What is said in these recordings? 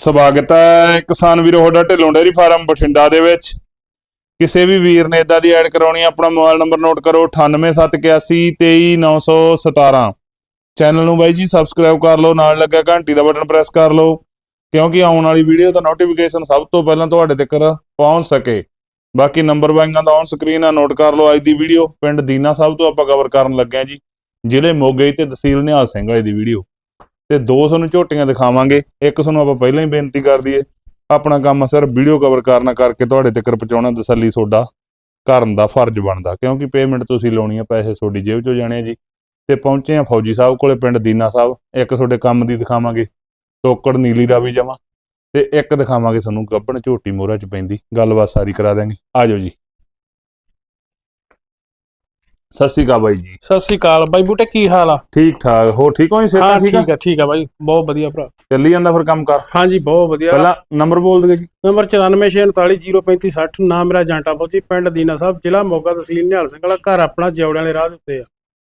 ਸਵਾਗਤ ਹੈ ਕਿਸਾਨ ਵੀਰੋ ਤੁਹਾਡਾ ਢਿੱਲੋਂ ਡੇਅਰੀ ਫਾਰਮ ਬਠਿੰਡਾ ਦੇ ਵਿੱਚ। ਕਿਸੇ ਵੀ ਵੀਰ ਨੇ ਇਦਾਂ ਦੀ ਐਡ ਕਰਾਉਣੀ ਹੈ, ਆਪਣਾ ਮੋਬਾਈਲ ਨੰਬਰ ਨੋਟ ਕਰੋ 9871823917 ਚੈਨਲ ਨੂੰ ਬਾਈ ਜੀ ਸਬਸਕ੍ਰਾਈਬ ਕਰ ਲਓ ਨਾਲ ਲੱਗਾ ਘੰਟੀ ਦਾ ਬਟਨ ਪ੍ਰੈਸ ਕਰ ਲਓ ਕਿਉਂਕਿ ਆਉਣ ਵਾਲੀ ਵੀਡੀਓ ਦਾ ਨੋਟੀਫਿਕੇਸ਼ਨ ਸਭ ਤੋਂ ਪਹਿਲਾਂ ਤੁਹਾਡੇ ਤੱਕ ਪਹੁੰਚ ਸਕੇ। ਬਾਕੀ ਨੰਬਰ ਵਾਈਆਂ ਦਾ ਔਨ ਸਕਰੀਨ ਆ ਨੋਟ ਕਰ ਲਓ ਅੱਜ ਦੀ ਵੀਡੀਓ। ਪਿੰਡ ਦੀਨਾ ਸਾਹਿਬ ਤੋਂ ਆਪਾਂ ਕਵਰ ਕਰਨ ਲੱਗੇ ਹਾਂ ਜੀ ਜ਼ਿਲ੍ਹੇ ਮੋਗੇ ਤੇ ਤਹਿਸੀਲ ਨਿਹਾਲ ਸਿੰਘ ਵਾਲੇ ਦੀ ਵੀਡੀਓ। ਤੇ ਦੋ ਤੁਹਾਨੂੰ ਝੋਟੀਆਂ ਦਿਖਾਵਾਂਗੇ, ਇੱਕ ਤੁਹਾਨੂੰ ਆਪਾਂ ਪਹਿਲਾਂ ਹੀ ਬੇਨਤੀ ਕਰ ਦਈਏ, ਆਪਣਾ ਕੰਮ ਸਰ ਵੀਡੀਓ ਕਵਰ ਕਰਨਾ ਕਰਕੇ ਤੁਹਾਡੇ ਤੱਕ ਪਹੁੰਚਾਉਣਾ ਤਸੱਲੀ ਤੁਹਾਡਾ ਕਰਨ ਦਾ ਫਰਜ਼ ਬਣਦਾ, ਕਿਉਂਕਿ ਪੇਮੈਂਟ ਤੁਸੀਂ ਲਾਉਣੀ ਆ, ਪੈਸੇ ਤੁਹਾਡੀ ਜੇਬ ਚੋਂ ਜਾਣੇ ਆ ਜੀ। ਤੇ ਪਹੁੰਚੇ ਆ ਫੌਜੀ ਸਾਹਿਬ ਕੋਲੇ, ਪਿੰਡ ਦੀਨਾ ਸਾਹਿਬ, ਇੱਕ ਤੁਹਾਡੇ ਕੰਮ ਦੀ ਦਿਖਾਵਾਂਗੇ ਟੋਕੜ ਨੀਲੀ ਦਾ ਵੀ ਜਮਾ, ਤੇ ਇੱਕ ਦਿਖਾਵਾਂਗੇ ਤੁਹਾਨੂੰ ਗੱਬਣ ਝੋਟੀ ਮੋਹਰਾ ਚ ਪੈਂਦੀ, ਗੱਲਬਾਤ ਸਾਰੀ ਕਰਾ ਦਾਂਗੇ ਆਜੋ ਜੀ। ਸਤਿ ਸ਼੍ਰੀ ਅਕਾਲ ਬਾਈ ਜੀ। ਸਤਿ ਸ੍ਰੀ ਅਕਾਲ। ਬਾਈ ਬੂਟੇ ਕੀ ਹਾਲ ਆ? ਠੀਕ ਠਾਕ। ਹੋ ਠੀਕ ਹੋ ਜੀ ਸਿਹਤਾਂ ਹਾਂ ਠੀਕ ਆ? ਠੀਕ ਆ ਠੀਕ ਆ ਬਾਈ। ਬਹੁਤ ਵਧੀਆ ਭਰਾ। ਚੱਲੀ ਜਾਂਦਾ ਫਿਰ ਕੰਮ ਕਰ? ਹਾਂਜੀ ਬਹੁਤ ਵਧੀਆ। ਪਹਿਲਾਂ ਨੰਬਰ ਬੋਲ ਦਿਓ ਜੀ। ਨੰਬਰ 9464403560 ਨਾਮ ਮੇਰਾ ਜਾਂਟਾ ਫੌਜੀ ਪਿੰਡ ਦੀਨਾ ਸਾਹਿਬ ਜ਼ਿਲ੍ਹਾ ਮੋਗਾ ਤਹਿਸੀਲ ਨਿਹਾਲ ਸਿੰਘ ਵਾਲਾ ਘਰ ਆਪਣਾ ਜੌੜਿਆਂ ਵਾਲੇ ਰਾਹ ਦੇ ਉੱਤੇ ਆ।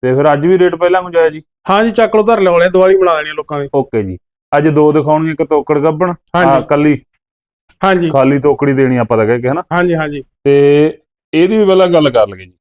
ਤੇ ਫਿਰ ਅੱਜ ਵੀ ਰੇਟ ਪਹਿਲਾਂ ਗੁੰਜਾਇਆ ਜੀ? ਹਾਂਜੀ ਚੱਕ ਲੋ ਧਰ ਲਿਆਉਣੇ ਦੀਵਾਲੀ ਬਣਾ ਦੇਣੀ ਲੋਕਾਂ ਦੀ। ਓਕੇ ਜੀ। ਅੱਜ ਦੋ ਦਿਖਾਉਣਗੇ ਇੱਕ ਤੋਕੜ ਗੱਬਣ ਹਾਂਜੀ। ਕੱਲੀ। ਹਾਂਜੀ। ਖਾਲੀ ਤੋਕੜੀ ਦੇਣੀ ਆਪਾਂ ਤਾਂ ਕਹਿ ਕੇ ਹਨਾ? ਹਾਂਜੀ ਹਾਂਜੀ। ਤੇ ਇਹਦੀ ਵੀ ਪਹਿਲਾਂ ਗੱਲ ਕਰ ਲਈਏ ਜੀ।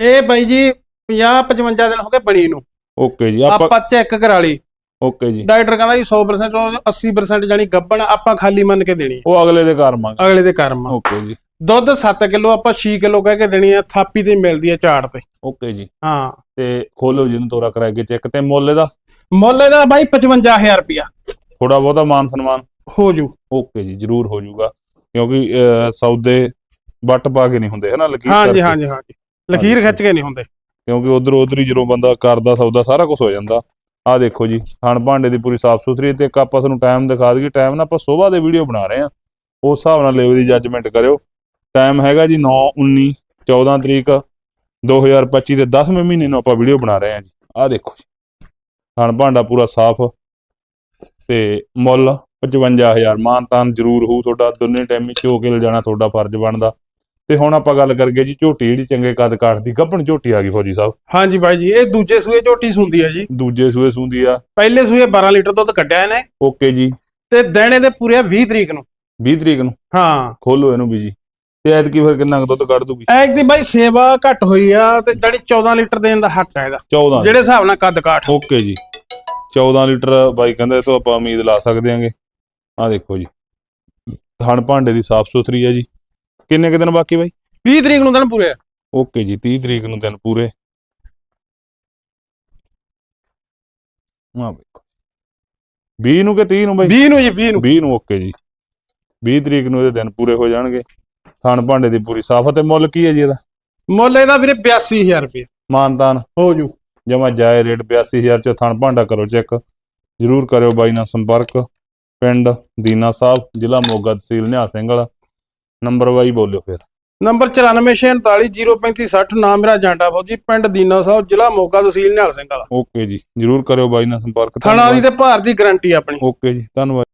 ਇਹ ਬਾਈ ਜੀ 50 55 ਦਿਨ ਹੋ ਗਏ ਬਣੀ ਨੂੰ। ਓਕੇ ਜੀ ਆਪਾਂ ਆਪਾਂ ਚੈੱਕ ਕਰਾ ਲਈ। ਓਕੇ ਜੀ। ਡਾਕਟਰ ਕਹਿੰਦਾ ਜੀ 100% ਉਹ 80% ਜਾਨੀ ਗੱਬਣ ਆਪਾਂ ਖਾਲੀ ਮੰਨ ਕੇ ਦੇਣੀ। ਉਹ ਅਗਲੇ ਦੇ ਘਰ ਮੰਗ ਅਗਲੇ ਦੇ ਕਰਮ ਆ। ਓਕੇ ਜੀ। ਦੁੱਧ 7 ਕਿਲੋ ਆਪਾਂ 6 ਕਿਲੋ ਕਹਿ ਕੇ ਦੇਣੀ ਆ ਥਾਪੀ ਤੇ ਮਿਲਦੀ ਆ ਝਾੜ ਤੇ। ਓਕੇ ਜੀ। ਹਾਂ। ਤੇ ਖੋਲੋ ਜੀ ਨੂੰ ਤੋਰਾ ਕਰਾ ਕੇ ਚੈੱਕ ਤੇ। ਮੁੱਲ ਇਹਦਾ? ਮੁੱਲ ਇਹਦਾ ਬਾਈ 55000 ਰੁਪਿਆ ਥੋੜਾ ਬਹੁਤਾ ਮਾਨ ਸਨਮਾਨ? ਹੋ ਜੂ। ਓਕੇ ਜੀ ਜਰੂਰ ਹੋ ਜਾਊਗਾ ਕਿਉਂਕਿ ਅਹ, ਸੌਦੇ ਵੱਟ ਪਾ ਕੇ ਨਹੀਂ ਹੁੰਦੇ ਹਨਾ ਲਕੀਰ ਹਾਂਜੀ ਕਰਕੇ। ਹਾਂਜੀ ਹਾਂਜੀ। ਲਕੀਰ ਖਿੱਚ ਕੇ ਨਹੀਂ ਹੁੰਦੇ। ਕਿਉਂਕਿ ਉਧਰ ਉਧਰ ਹੀ ਜਦੋਂ ਬੰਦਾ ਕਰਦਾ ਸੌਦਾ ਸਾਰਾ ਕੁਝ ਹੋ ਜਾਂਦਾ। ਆਹ ਦੇਖੋ ਜੀ ਥਣ ਭਾਂਡੇ ਦੀ ਪੂਰੀ ਸਾਫ਼ ਸੁਥਰੀ ਤੇ ਇੱਕ ਆਪਾਂ ਤੁਹਾਨੂੰ ਟਾਈਮ ਦਿਖਾ ਦਈਏ। ਟਾਈਮ ਨਾ ਆਪਾਂ ਸਵੇਰ ਦੇ ਵੀਡੀਓ ਬਣਾ ਰਹੇ ਆ ਉਸ ਹਿਸਾਬ ਨਾਲ ਲੈਵਲ ਦੀ ਜੱਜਮੈਂਟ ਕਰਿਓ। ਟਾਈਮ ਹੈਗਾ ਜੀ 9 19 14 ਤਰੀਕ 2025 ਦੇ 10ਵੇਂ ਮਹੀਨੇ ਨੂੰ ਆਪਾਂ ਵੀਡੀਓ ਬਣਾ ਰਹੇ ਆ ਜੀ। ਆਹ ਦੇਖੋ ਜੀ। ਥਣ ਭਾਂਡਾ ਪੂਰਾ ਸਾਫ਼ ਤੇ ਮੁੱਲ 55000 ਮਾਨਤਾਨ ਜ਼ਰੂਰ ਹੋਊ ਤੁਹਾਡਾ। ਦੋਨੇ ਟਾਈਮ ਝੋ ਕੇ ਲਿਜਾਣਾ ਤੁਹਾਡਾ ਫਰਜ਼ ਬਣਦਾ। ਤੇ ਹੁਣ ਆਪਾਂ ਗੱਲ ਕਰਗੇ ਜੀ ਝੋਟੀ ਜਿਹੜੀ ਚੰਗੇ ਕੱਦ ਕਾਠ ਦੀ ਗੱਭਣ ਝੋਟੀ ਆ ਗਈ ਫੌਜੀ ਸਾਹਿਬ। ਹਾਂਜੀ ਬਾਈ ਜੀ ਇਹ ਦੂਜੇ ਸੂਏ ਝੋਟੀ ਸੁੰਦੀ ਹੈ ਜੀ। ਦੂਜੇ ਸੂਏ ਸੂੰਦੀ ਆ। ਪਹਿਲੇ ਸੂਏ 12 ਲੀਟਰ ਦੁੱਧ ਕੱਢਿਆ ਇਹਨੇ। ਓਕੇ ਜੀ। ਤੇ ਦੇਣੇ ਦੇ ਪੂਰੇ 20 ਤਰੀਕ ਨੂੰ। 20 ਤਰੀਕ ਨੂੰ? ਹਾਂ। ਖੋਲੋ ਇਹਨੂੰ ਵੀ ਜੀ। ਤੇ ਐਤਕੀ ਫਿਰ ਕਿੰਨਾ ਕੁ ਦੁੱਧ ਕੱਢ ਦੂਗੀ? ਦੀ ਬਾਈ ਸੇਵਾ ਘੱਟ ਹੋਈ ਆ ਤੇ ਜਿਹੜੀ 14 ਲੀਟਰ ਦੇਣ ਦਾ ਹੱਕ ਹੈ ਇਹਦਾ। 14 ਜਿਹੜੇ ਹਿਸਾਬ ਨਾਲ ਕੱਦ ਕਾਠ। ਓਕੇ ਜੀ। 14 ਲੀਟਰ ਬਾਈ ਕਹਿੰਦੇ ਇਹ ਤੋਂ ਆਪਾਂ ਉਮੀਦ ਲਾ ਸਕਦੇ ਆਂਗੇ। ਆ ਦੇਖੋ ਜੀ। ਥਣ ਭਾਂਡੇ ਦੀ ਸਾਫ਼ ਸੁਥਰੀ ਹੈ ਜੀ। ਕਿੰਨੇ ਕੁ ਦਿਨ ਬਾਕੀ ਬਾਈ? 20 ਤਰੀਕ ਨੂੰ ਦਿਨ ਪੂਰੇ ਆ। ਓਕੇ ਜੀ 30 ਤਰੀਕ ਨੂੰ ਦਿਨ ਪੂਰੇ। ਆ ਵੇਖੋ। 20 ਨੂੰ ਕਿ 30 ਨੂੰ ਬਾਈ? 20 ਨੂੰ ਜੀ 20 ਨੂੰ। 20 ਨੂੰ ਓਕੇ ਜੀ। 20 ਤਰੀਕ ਨੂੰ ਇਹਦੇ ਦਿਨ ਪੂਰੇ ਹੋ ਜਾਣਗੇ। ਥਣ ਭਾਂਡੇ ਦੀ ਪੂਰੀ ਸਾਫ਼ ਤੇ ਮੁੱਲ ਕੀ ਹੈ ਜੀ ਇਹਦਾ? ਮੁੱਲ ਇਹਦਾ ਵੀਰੇ 82000 ਰੁਪਏ। ਮਾਨਤਾਨ। ਹੋ ਜੂ। ਜਮਾ ਜਾਏ ਰੇਟ 82000 ਚ ਥਣ ਭਾਂਡਾ ਕਰੋ ਚੈੱਕ। ਜਰੂਰ ਕਰਿਓ ਬਾਈ ਨਾਲ ਸੰਪਰਕ। ਪਿੰਡ ਦੀਨਾ ਸਾਹਿਬ ਜ਼ਿਲ੍ਹਾ ਮੋਗਾ ਤਹਿਸੀਲ ਨਿਹਾਲ ਸਿੰਘ ਵਾਲਾ। ਨੰਬਰ ਬਾਈ ਬੋਲਿਓ ਫਿਰ। ਨੰਬਰ 9464403560 ਨਾਮ ਮੇਰਾ ਜਾਂਟਾ ਫੌਜੀ ਪਿੰਡ ਦੀਨਾ ਸਾਹਿਬ ਜ਼ਿਲ੍ਹਾ ਮੋਗਾ ਤਹਿਸੀਲ ਨਿਹਾਲ ਸਿੰਘ ਵਾਲਾ। ਓਕੇ ਜੀ ਜਰੂਰ ਕਰਿਓ ਬਾਈ ਨਾਲ ਸੰਪਰਕ। ਥਣਾ ਦੀ ਤੇ ਭਾਰ ਦੀ ਗਾਰੰਟੀ ਆਪਣੀ। ਓਕੇ ਜੀ ਧੰਨਵਾਦ।